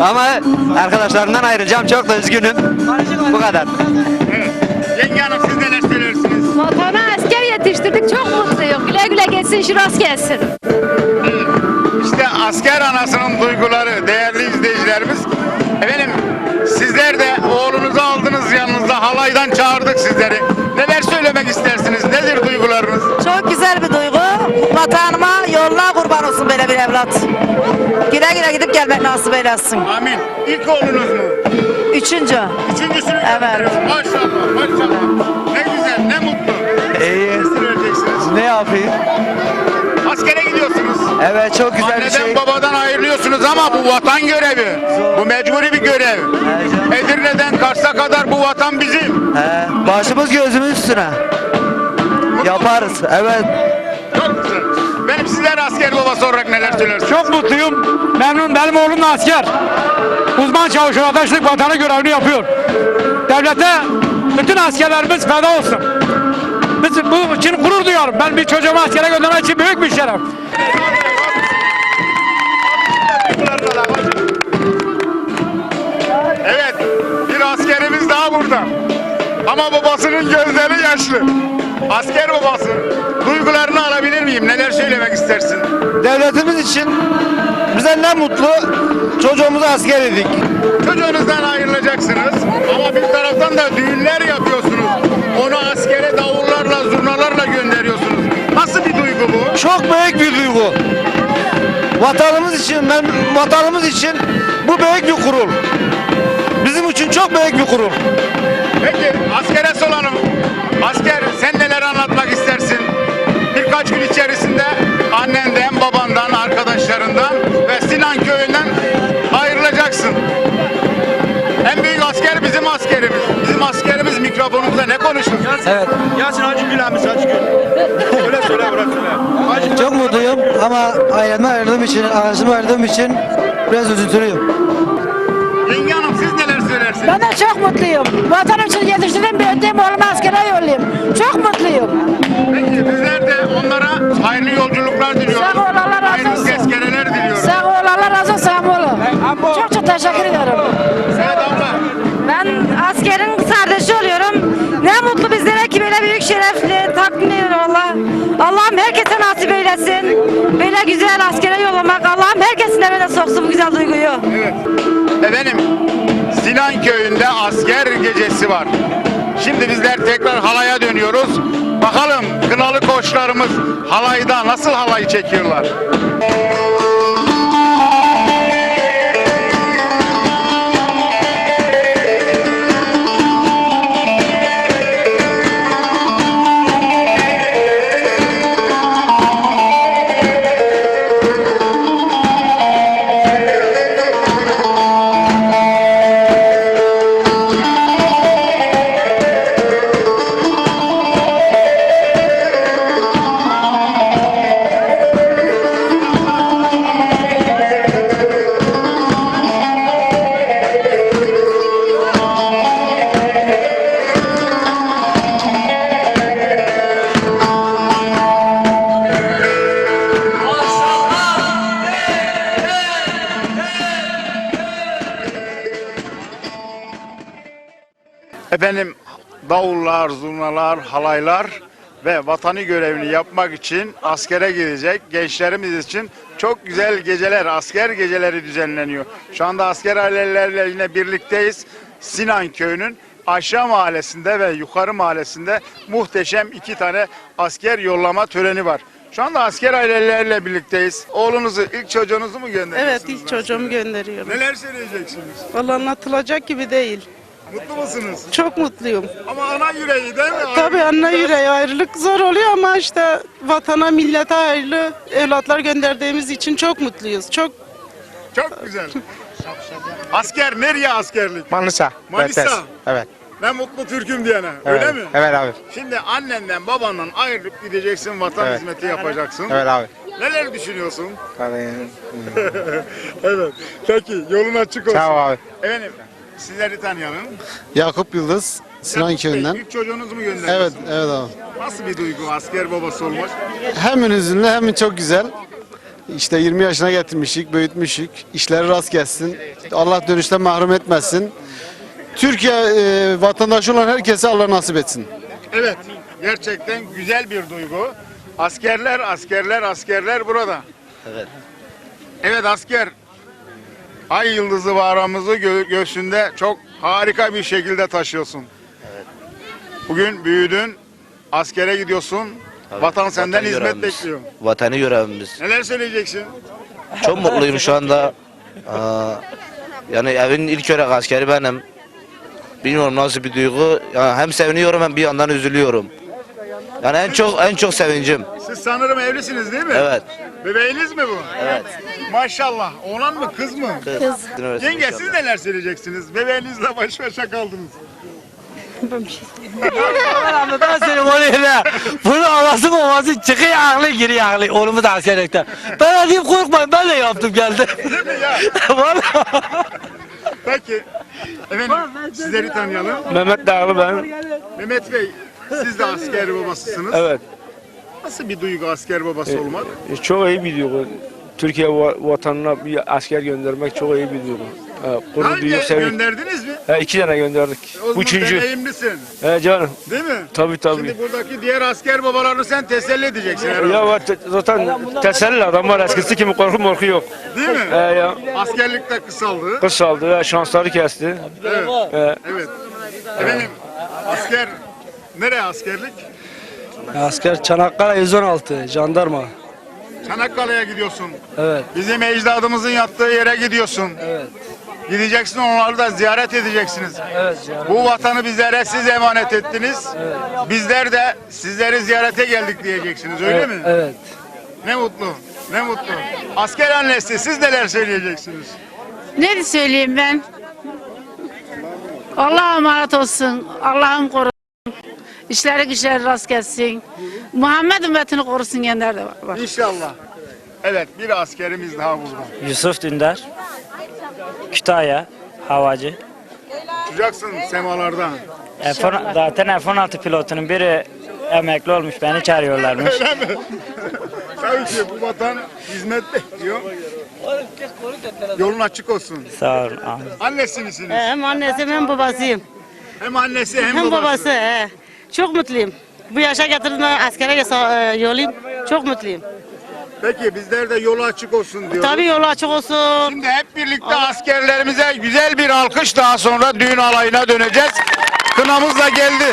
Ama arkadaşlarımdan ayrılacağım. Çok da üzgünüm. Bu kadar. Yenge Hanım siz neler söylersiniz? Vatana asker yetiştirdik çok mutluyum. Güle güle geçsin şiraz gelsin. İşte asker anasının duyguları değerli izleyicilerimiz. Efendim sizler de oğlunuzu aldınız yanınızda halaydan çağırdık sizleri. Neler söylemek istersiniz? Nedir duygularınız? Çok güzel bir duygu. Vatanıma yoluna kurban olsun böyle bir evlat. Güle güle gidip gelmek nasip eylesin. Amin. İlk oğlunuz mu? Üçüncü. Üçüncüsünü Evet. Maşallah maşallah. Ne güzel ne mutlu. İyi. Ne yapayım? Askere gidiyorsunuz. Evet çok güzel bir Anneden şey. babadan ayrılıyorsunuz ama bu vatan görevi. Bu mecburi bir görev. Edirne'den Kars'a kadar bu vatan bizim. He, başımız gözümüz üstüne. Yaparız. Evet. Çok güzel. Benim sizler asker babası olarak neler söylersiniz? Çok mutluyum. Memnun. Benim oğlum da asker. Uzman çavuş arkadaşlık vatanı görevini yapıyor. Devlete bütün askerlerimiz feda olsun. Biz bu için gurur duyuyorum. Ben bir çocuğumu askere göndermek için büyük bir şeref. Evet, bir askerimiz daha burada. Ama babasının gözleri yaşlı. Asker babası. Duygularını alabilir miyim? Neler söylemek istersin? Devletimiz için bize ne mutlu çocuğumuzu asker edik. Çocuğunuzdan ayrılacaksınız ama bir taraftan da düğünler yapıyorsunuz. Onu askere davullarla, zurnalarla gönderiyorsunuz. Nasıl bir duygu bu? Çok büyük bir duygu. Vatanımız için, ben vatanımız için bu büyük bir kurul. Bizim için çok büyük bir kurul. Peki askere soranım. Asker mikrofonumuzda ne konuşur? Evet. Yasin Hacı Gül abi Hacı Gül. Öyle söyle bırak söyle. Çok mutluyum ama ailemden ayrıldığım için, arkadaşımı ayrıldığım için biraz üzüntülüyüm. Yenge Hanım siz neler söylersiniz? Ben de çok mutluyum. Vatanım için yetiştirdim büyüttüğüm oğlumu askere yollayayım. Çok mutluyum. Peki bizler de onlara hayırlı yolculuklar diliyoruz. Sağ ol, Allah razı Hayırlı olsun. tezkereler diliyoruz. Sağ ol Allah razı olsun oğlum. Çok çok teşekkür ederim. Allah'ım herkese nasip eylesin. Böyle güzel askere yollamak. Allah'ım herkesin evine soksun bu güzel duyguyu. Evet. Efendim Sinan köyünde asker gecesi var. Şimdi bizler tekrar halaya dönüyoruz. Bakalım kınalı koçlarımız halayda nasıl halayı çekiyorlar. Efendim davullar, zurnalar, halaylar ve vatani görevini yapmak için askere gidecek gençlerimiz için çok güzel geceler, asker geceleri düzenleniyor. Şu anda asker ailelerle yine birlikteyiz. Sinan köyünün aşağı mahallesinde ve yukarı mahallesinde muhteşem iki tane asker yollama töreni var. Şu anda asker ailelerle birlikteyiz. Oğlunuzu, ilk çocuğunuzu mu gönderiyorsunuz? Evet ilk çocuğumu gönderiyorum. Neler söyleyeceksiniz? Vallahi anlatılacak gibi değil. Mutlu musunuz? Çok mutluyum. Ama ana yüreği değil mi? Tabii anne yüreği ayrılık zor oluyor ama işte vatana millete hayırlı evlatlar gönderdiğimiz için çok mutluyuz. Çok Çok güzel. Asker nereye askerlik? Manisa. Manisa. Merkez. Evet. Ben mutlu Türk'üm diyene. evet. Öyle mi? Evet abi. Şimdi annenden babandan ayrılıp gideceksin vatan Evet. hizmeti yapacaksın. Evet abi. Neler düşünüyorsun? Abi. evet. Peki yolun açık olsun. Sağ ol abi. Efendim sizleri tanıyalım. Yakup Yıldız, Sinan köyünden. İlk çocuğunuzu mu gönderdiniz? Evet, evet abi. Nasıl bir duygu asker babası olmak? Hem hüzünlü hem çok güzel. İşte 20 yaşına getirmişik, büyütmüşük. İşleri rast gelsin. Allah dönüşten mahrum etmesin. Türkiye e, vatandaşı olan herkese Allah nasip etsin. Evet, gerçekten güzel bir duygu. Askerler, askerler, askerler burada. Evet. Evet asker. Ay yıldızı bağrımızı gö- göğsünde çok harika bir şekilde taşıyorsun. Bugün büyüdün, askere gidiyorsun. Vatan senden hizmet görevimiz. bekliyor. Vatani görevimiz. Neler söyleyeceksin? Çok mutluyum şu anda. Aa, yani evin ilk örek askeri benim. Bilmiyorum nasıl bir duygu. Yani hem seviniyorum hem bir yandan üzülüyorum. Yani en çok en çok sevincim. Siz sanırım evlisiniz değil mi? Evet. Bebeğiniz mi bu? Evet. Maşallah. Oğlan mı kız mı? Kız. Yenge siz neler söyleyeceksiniz? Bebeğinizle baş başa kaldınız. Ben söyleyeyim onu öyle. Bunun anası babası çıkıyor aklı giriyor aklı. Oğlumu da askerlikte. Ben dedim korkmayın ben de yaptım geldim. Değil mi ya? Vallahi. Peki. Efendim sizleri tanıyalım. Mehmet Dağlı ben. Mehmet Bey siz de asker babasısınız. Evet. Nasıl bir duygu asker babası olmak? Çok iyi bir duygu. Türkiye va- vatanına bir asker göndermek çok iyi bir duygu. Ha, Daha gurur sevinç. gönderdiniz mi? Ha, iki tane gönderdik. O zaman Bu üçüncü. deneyimlisin. He canım. Değil mi? Tabii tabii. Şimdi buradaki diğer asker babalarını sen teselli edeceksin herhalde. Ya var, te- zaten teselli adam var eskisi gibi korku morku yok. Değil mi? He ya. Askerlikte kısaldı. Kız saldı, ya, şansları kesti. Evet. He. evet. Efendim asker nereye askerlik? Asker Çanakkale 116 jandarma. Çanakkale'ye gidiyorsun. Evet. Bizim ecdadımızın yattığı yere gidiyorsun. Evet. Gideceksin onları da ziyaret edeceksiniz. Evet. Bu vatanı bizlere siz emanet ettiniz. Bizler de sizleri ziyarete geldik diyeceksiniz öyle mi? Evet. Ne mutlu. Ne mutlu. Asker annesi siz neler söyleyeceksiniz? Ne söyleyeyim ben? Allah'a emanet olsun. Allah'ım korusun. İşleri güçleri rast gelsin. Muhammed ümmetini korusun genler de var. İnşallah. Evet bir askerimiz daha burada. Yusuf Dündar. Kütahya. Havacı. Uçacaksın semalardan. F10, zaten F-16 pilotunun biri emekli olmuş. Beni çağırıyorlarmış. Öyle mi? Tabii ki bu vatan hizmet bekliyor. Yolun açık olsun. Sağ olun. abi. Annesi misiniz? Hem annesiyim hem babasıyım. Hem annesi hem, Hem babası. babası. he. Çok mutluyum. Bu yaşa getirdiğinde askere e, yollayayım. Çok mutluyum. Peki bizler de yolu açık olsun diyoruz. Tabii yolu açık olsun. Şimdi hep birlikte askerlerimize güzel bir alkış daha sonra düğün alayına döneceğiz. Kınamız da geldi.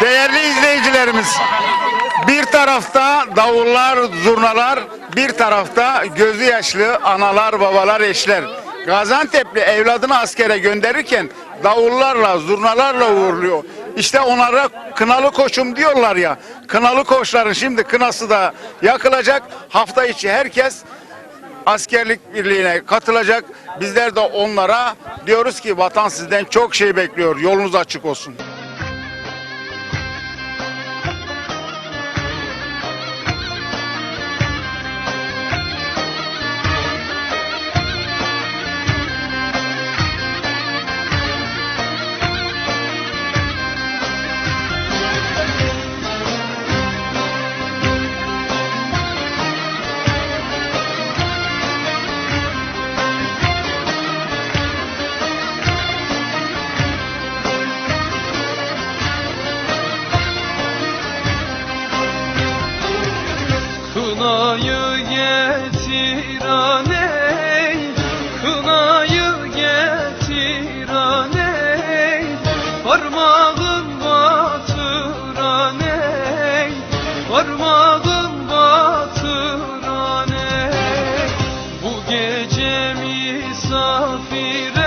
Değerli izleyicilerimiz, bir tarafta davullar, zurnalar, bir tarafta gözü yaşlı analar, babalar, eşler. Gaziantep'li evladını askere gönderirken davullarla, zurnalarla uğurluyor. İşte onlara kınalı koçum diyorlar ya. Kınalı koçların şimdi kınası da yakılacak. Hafta içi herkes askerlik birliğine katılacak. Bizler de onlara diyoruz ki vatan sizden çok şey bekliyor. Yolunuz açık olsun. Kınayı getir aney. Kınayı getir aney. Parmağın batır aney. Parmağın batır aney. Bu gece misafirem